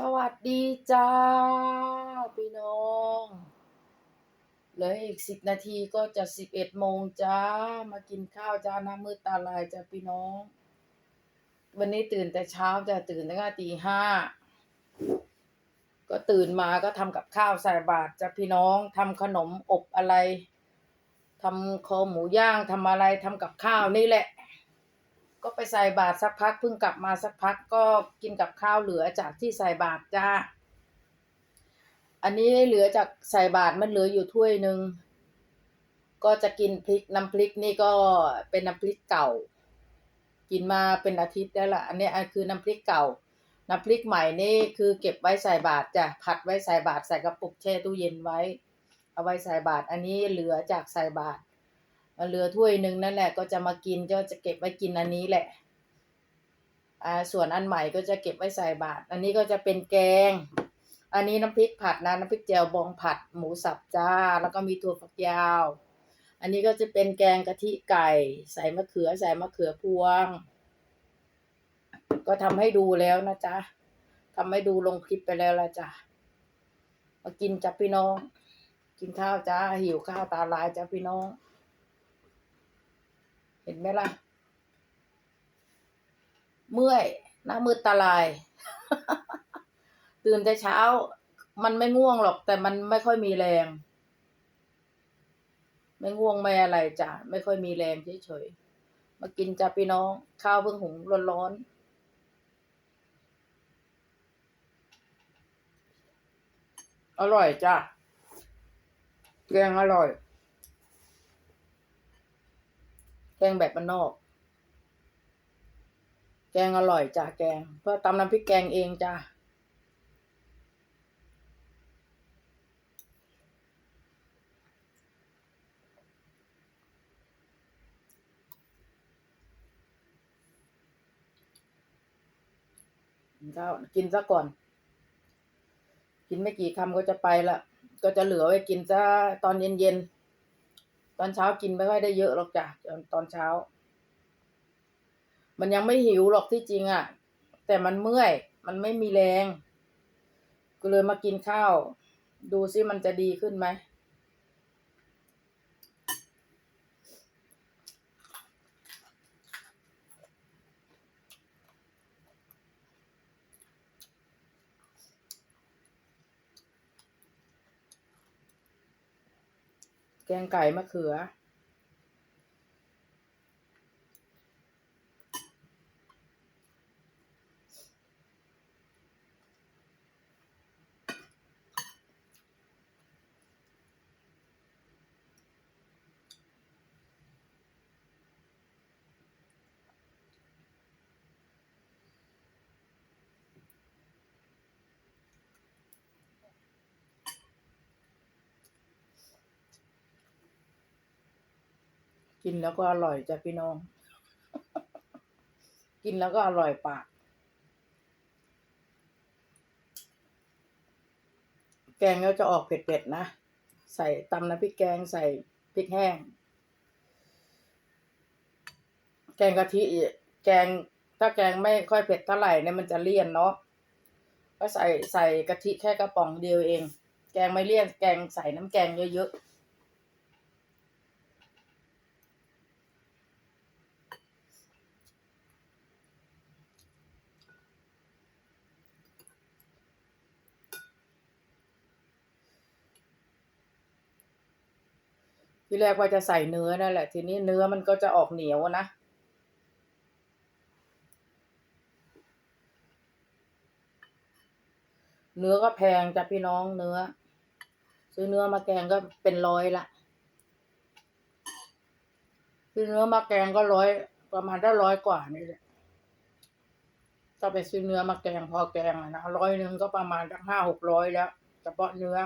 สวัสดีจ้า พี่น้อง เหลืออีกสิบนาทีก็จะสิบเอ็ดโมงจ้า มากินข้าวจ้าน้ำมืดตาลายจ้าพี่น้อง วันนี้ตื่นแต่เช้าจะตื่นตั้งแต่ตีห้า ก็ตื่นมาก็ทำกับข้าวใส่บาตรจ้าพี่น้องทำขนมอบอะไรทำคอหมูย่างทำอะไรทำกับข้าวนี่แหละ ก็ไปใส่บาตรสักพักเพิ่งกลับมาสักพักก็กินกับข้าวเหลือจากที่ใส่บาตรจ้า อันนี้เหลือจากใส่บาตรมันเหลืออยู่ถ้วยหนึ่งก็จะกินพริกน้ำพริกนี่ก็เป็นน้ำพริกเก่า กินมาเป็นอาทิตย์แล้วล่ะ อันนี้คือน้ำพริกเก่า น้ำพริกใหม่นี่คือเก็บไว้ใส่บาตรจ้ะผัดไว้ใส่บาตรใส่กระปุกแช่ตู้เย็นไว้ เอาไว้ใส่บาตรอันนี้เหลือจากใส่บาตร เหลือถ้วยหนึ่งนั่นแหละก็จะมากินก็จะเก็บไว้กินอันนี้แหละอ่าส่วนอันใหม่ก็จะเก็บไว้ใส่บาตรอันนี้ก็จะเป็นแกง อันนี้น้ำพริกผัดนะน้ำพริกแจ่วบองผัดหมูสับจ้า แล้วก็มีถั่วฝักยาว อันนี้ก็จะเป็นแกงกะทิไก่ ใส่มะเขือใส่มะเขือพวง ก็ทำให้ดูแล้วนะจ๊ะทำให้ดูลงคลิปไปแล้วละจ้ะมากินจ้ะพี่น้อง กินข้าวจ้าหิวข้าวตาลายจ้ะพี่น้อง เห็นไหมล่ะ เมื่อยหน้ามืดตาลาย ตื่นแต่เช้า มันไม่ง่วงหรอกแต่มันไม่ค่อยมีแรง ไม่ง่วงไม่อะไรจ้ะไม่ค่อยมีแรงเฉยๆมากินจ้ะพี่น้องข้าวเพิ่งหุงร้อนๆอร่อยจ้ะแกงอร่อย แกงแบบบ้านนอก แกงอร่อยจ้ะแกง เพื่อตำน้ำพริกแกงเองจ้ะกินข้าวกินซะก่อน กินไม่กี่คำก็จะไปละ ก็จะเหลือไว้กินซะตอนเย็นๆ ตอนเช้ากินไม่ค่อยได้เยอะหรอกจ้ะตอนเช้า มันยังไม่หิวหรอกที่จริงอะ่ะ แต่มันเมื่อย มันไม่มีแรง ก็เลยมากินข้าว ดูซิมันจะดีขึ้นไหม แกงไก่มะเขือ กินแล้วก็อร่อยจ้ะพี่น้อง กินแล้วก็อร่อยปาก แกงก็จะออกเผ็ดๆนะ ใส่ตำน้ำพริกแกงใส่พริกแห้ง แกงกะทิแกงถ้าแกงไม่ค่อยเผ็ดเท่าไหร่เนี่ยมันจะเลี่ยนเนาะก็ใส่ใส่กะทิแค่กระป๋องเดียวเอง แกงไม่เลี่ยนแกงใส่น้ำแกงเยอะๆ ที่แรกว่าจะใส่เนื้อนั่นแหละ ทีนี้เนื้อมันก็จะออกเหนียวนะเนื้อก็แพงจ้ะพี่น้องเนื้อ ซื้อเนื้อมาแกงก็เป็นร้อยละซื้อเนื้อมาแกงก็ร้อยประมาณได้ร้อยกว่านี่แหละถ้าไปซื้อเนื้อมาแกงพอแกงนะร้อยหนึ่งก็ประมาณห้าหกร้อยแล้วเฉพาะเนื้อ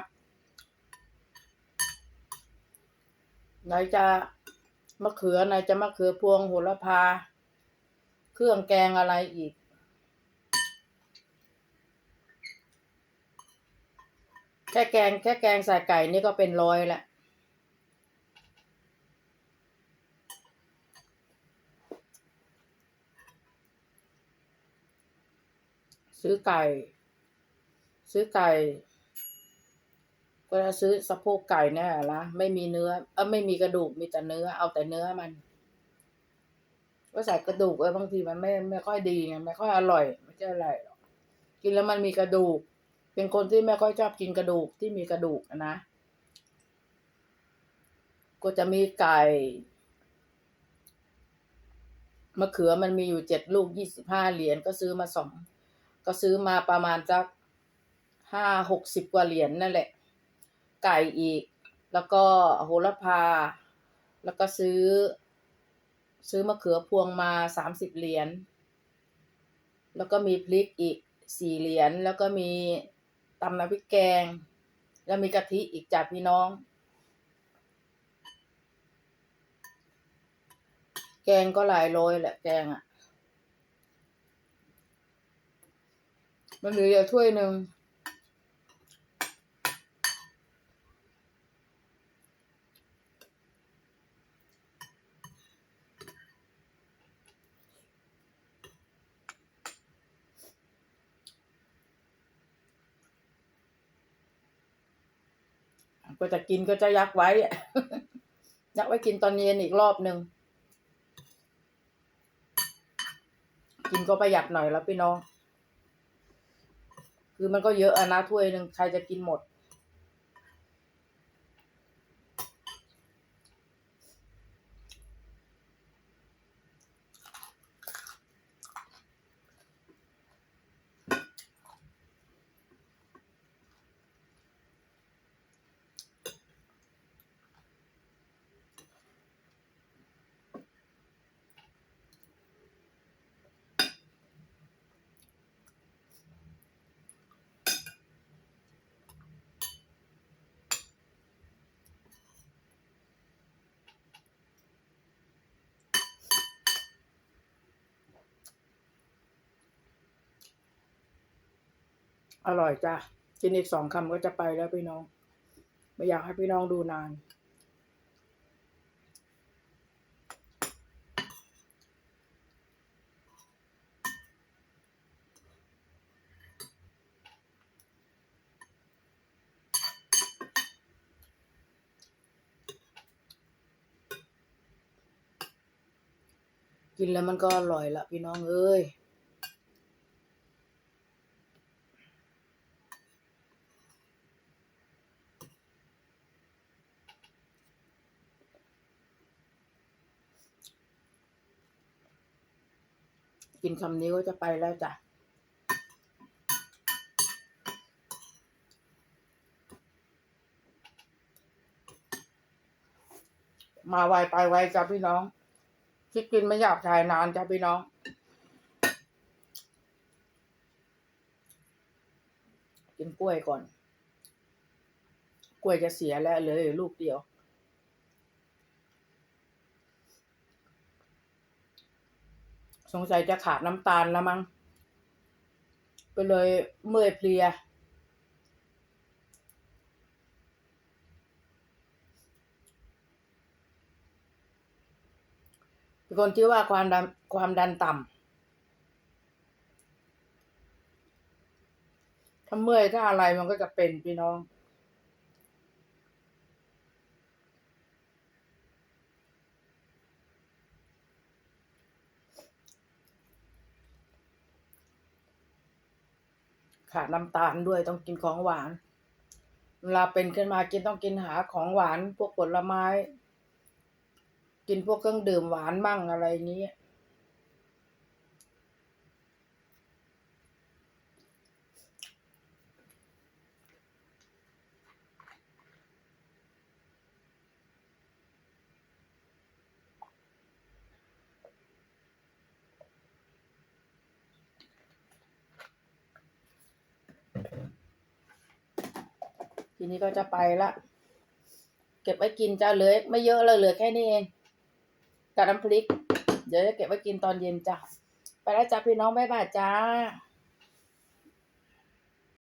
ไหนจะมะเขือไหนจะมะเขือพวงโหระพา เครื่องแกงอะไรอีก แค่แกงแค่แกงใส่ไก่นี่ก็เป็นร้อยละซื้อไก่ ซื้อไก่ ก็จะซื้อสะโพกไก่เนี่ยละไม่มีเนื้อเออไม่มีกระดูกมีแต่เนื้อ เอาแต่เนื้อมัน ก็ใส่กระดูกไว้บางทีมันไม่ไม่ค่อยดีไงไม่ค่อยอร่อย ไม่ใช่อะไรหรอกกินแล้วมันมีกระดูก เป็นคนที่ไม่ค่อยชอบกินกระดูกที่มีกระดูกนะก็จะมีไก่มะเขือมันมีอยู่เจ็ดลูกยี่สิบห้าเหรียญก็ซื้อมาสองก็ซื้อมาประมาณสักห้าหกสิบกว่าเหรียญนั่นแหละ ไก่อีก แล้วก็โหระพา แล้วก็ซื้อ ซื้อมะเขือพวงมาสามสิบเหรียญ แล้วก็มีพริกอีกสี่เหรียญ แล้วก็มีตำน้ำพริกแกง แล้วมีกะทิอีกจากพี่น้อง แกงก็หลายร้อยแหละแกงอะมันเหลืออยู่ถ้วยหนึ่ง ก็จะกินก็จะยักไว้ยักไว้กินตอนเย็นอีกรอบหนึ่งกินก็ประหยัดหน่อยแล้วพี่น้อง คือมันก็เยอะอะนะถ้วยหนึ่งใครจะกินหมด อร่อยจ้ะกินอีกสองคำก็จะไปแล้วพี่น้อง ไม่อยากให้พี่น้องดูนาน กินแล้วมันก็อร่อยละพี่น้องเอ้ย กินคำนี้ก็จะไปแล้วจ้ะมาไวไปไวจ้ะพี่น้อง คิดกินไม่อยากถ่ายนานจ้ะพี่น้อง กินกล้วยก่อน กล้วยจะเสียแล้วเหลืออยู่ลูกเดียว สงสัยจะขาดน้ำตาลแล้วมั้งก็เลยเมื่อยเพลีย เป็นคนที่ว่าความดันความดันต่ำถ้าเมื่อยถ้าอะไรมันก็จะเป็นพี่น้อง ขาดน้ำตาลด้วยต้องกินของหวาน เวลาเป็นขึ้นมากินต้องกินหาของหวานพวกผลไม้ กินพวกเครื่องดื่มหวานมั่งอะไรอย่างนี้ ทีนี้ก็จะไปละ เก็บไว้กินจ้าเหลือไม่เยอะเลยเหลือแค่นี้เองกับน้ำพริก เดี๋ยวจะเก็บไว้กินตอนเย็นจ้ะ ไปแล้วจ้าพี่น้องบ๊ายบายจ้า